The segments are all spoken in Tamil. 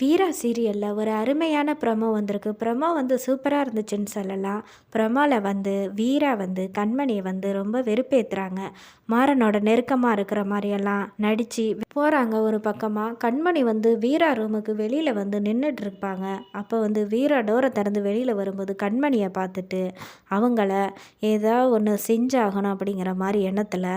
வீரா சீரியலில் ஒரு அருமையான ப்ரமோ வந்திருக்கு. ப்ரமோ வந்து சூப்பராக இருந்துச்சுன்னு சொல்லலாம். ப்ரமோவில் வந்து வீரா வந்து கண்மணியை வந்து ரொம்ப வெறுப்பேற்றுறாங்க மாறனோட நெருக்கமாக இருக்கிற மாதிரியெல்லாம் நடித்து போகிறாங்க ஒரு பக்கமாக கண்மணி வந்து வீரா ரூமுக்கு வெளியில் வந்து நின்றுட்டு இருப்பாங்க. அப்போ வந்து வீரா டோரை திறந்து வெளியில் வரும்போது கண்மணியை பார்த்துட்டு அவங்கள ஏதோ ஒன்று செஞ்சாகணும் அப்படிங்கிற மாதிரி எண்ணத்தில்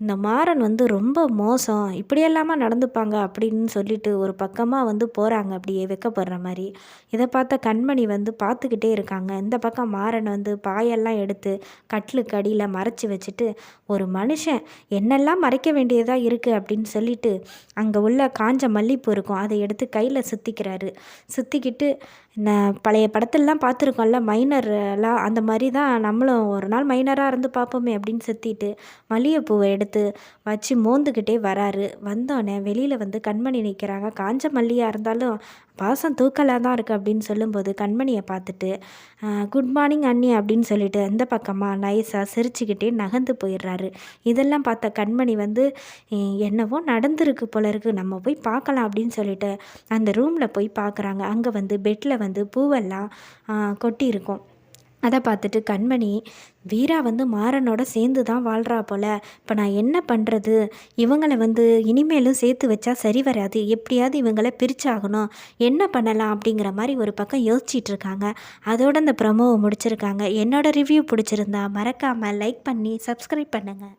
இந்த மாறன் வந்து ரொம்ப மோசம். இப்படியெல்லாமா நடந்துப்பாங்க அப்படின்னு சொல்லிட்டு ஒரு பக்கமாக வந்து போகிறாங்க அப்படியே வெக்கப்படுற மாதிரி. இதை பார்த்த கண்மணி வந்து பார்த்துக்கிட்டே இருக்காங்க. இந்த பக்கம் மாறன் வந்து பாயெல்லாம் எடுத்து கட்டிலுக்கு அடியில் மறைச்சி வச்சுட்டு ஒரு மனுஷன் என்னெல்லாம் மறைக்க வேண்டியதாக இருக்குது அப்படின்னு சொல்லிட்டு அங்கே உள்ள காஞ்ச மல்லிப்பூ இருக்கும். அதை எடுத்து கையில் சுற்றிக்கிறாரு சுற்றிக்கிட்டு நான் பழைய படத்துலலாம் பார்த்துருக்கோம்ல மைனர்லாம் அந்த மாதிரி தான். நம்மளும் ஒரு நாள் மைனராக இருந்து பார்ப்போமே அப்படின்னு சுற்றிட்டு மல்லிகைப்பூவை எடுத்து வச்சு மோந்துக்கிட்டே வராரு. வந்தோடனே வெளியில் வந்து கண்மணி நிற்கிறாங்க காஞ்ச மல்லியாக இருந்தாலும் பாசம் தூக்கலாக தான் இருக்குது அப்படின்னு சொல்லும்போது கண்மணியை பார்த்துட்டு குட் மார்னிங் அண்ணி அப்படின்னு சொல்லிட்டு அந்த பக்கமாக நைஸாக சிரிச்சுக்கிட்டே நகர்ந்து போயிடுறாரு. இதெல்லாம் பார்த்த கண்மணி வந்து என்னவோ நடந்திருக்கு போல இருக்குது நம்ம போய் பார்க்கலாம் அப்படின்னு சொல்லிட்டு அந்த ரூமில் போய் பார்க்குறாங்க. அங்கே வந்து பெட்டில் வந்து பூவெல்லாம் கொட்டி இருக்கும் அதை பார்த்துட்டு கண்மணி வீரா வந்து மாறனோட சேர்ந்து தான் வாழ்கிறா போல். இப்போ நான் என்ன பண்ணுறது இவங்களை வந்து இனிமேலும் சேர்த்து வச்சா சரி வராது. எப்படியாவது இவங்களை பிரிச்சாகணும். என்ன பண்ணலாம்? அப்படிங்கிற மாதிரி ஒரு பக்கம் யோசிச்சிட்டு இருக்காங்க. அதோட அந்த ப்ரமோவை முடிச்சிருக்காங்க. என்னோட ரிவ்யூ பிடிச்சிருந்தா மறக்காமல் லைக் பண்ணி சப்ஸ்கிரைப் பண்ணுங்கள்